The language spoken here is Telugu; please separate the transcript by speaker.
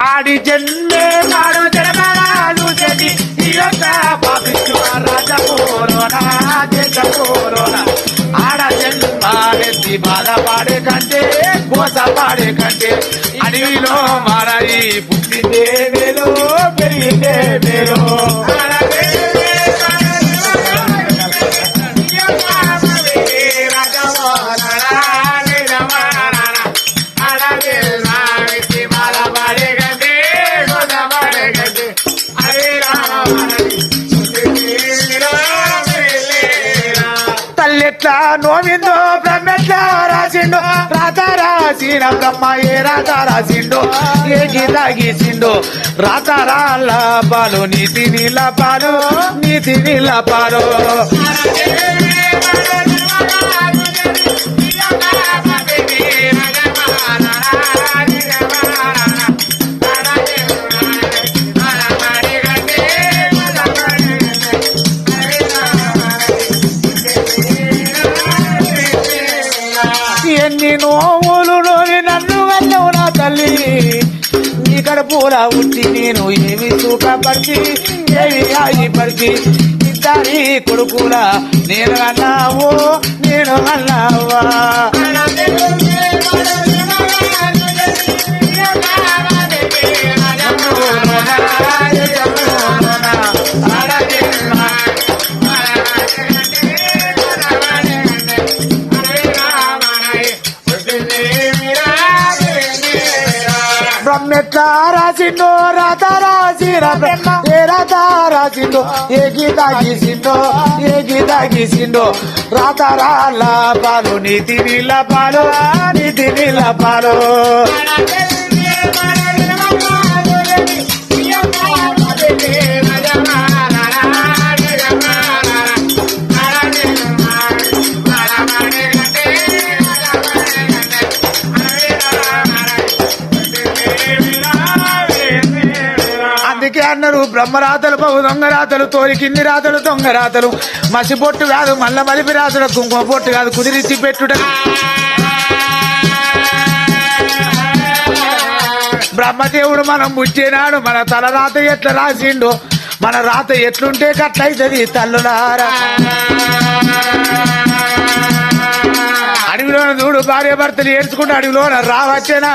Speaker 1: ఆడి జన్మే నాడు జనమరాలు చెడి ఈ యొక్క పాపిష్టు రాజపోరోనా జగపోరోనా ఆడ జన్మాడెత్తి బాధపాడే కంటే కోస పాడే కంటే అడవిలో మారాయి పుట్టిందే వేలో పెరిగిందే వేలో ఎట్లా నోవిందో బ్రహ్మ ఎట్లా రాసిండో రాత రాసిన బ్రహ్మ ఏ రాత రాసిండో ఏ గీత గీసిండో రాత రాళ్ళ పాలు నీతి నీళ్ళ పాలు నీతి నీళ్ళ పాలు. ఎన్ని నోములు నోవి నన్ను వెళ్ళవు నా తల్లి. నీ కడుపుల ఉట్టి నేను ఏమి సుఖపడిచి ఏమి ఆగిపడిచి ఇద్దరి కొడుకుల నేను అన్నావు నేను అన్నావా? బ్రహ్మెట్లా రాసిండో రాత రాసిన బ్రహ్మ ఏ రాత రాసిండో ఏ గీత గీసిందో ఏ గీత గీసిందో రాత రాళ్ళ పాలు నీతి నీళ్ళ పాలు నీతి నీళ్ళ పాలు అన్నారు. బ్రహ్మరాతలు బహు దొంగ రాతలు తోలి కింది రాతలు దొంగ రాతలు. మసి పొట్టు కాదు మల్ల మలిపి రాతలు కుంకుమ పొట్టు కాదు కుదిరిచ్చి పెట్టుట. బ్రహ్మదేవుడు మనం ముచ్చేనాడు మన తల రాత ఎట్లా రాసిండో? మన రాత ఎట్లుంటే కట్లయితది తల్లులారా. అడవిలోన చూడు భార్య భర్తలు ఏడ్చుకుంటే అడవిలోన రావచ్చేనా?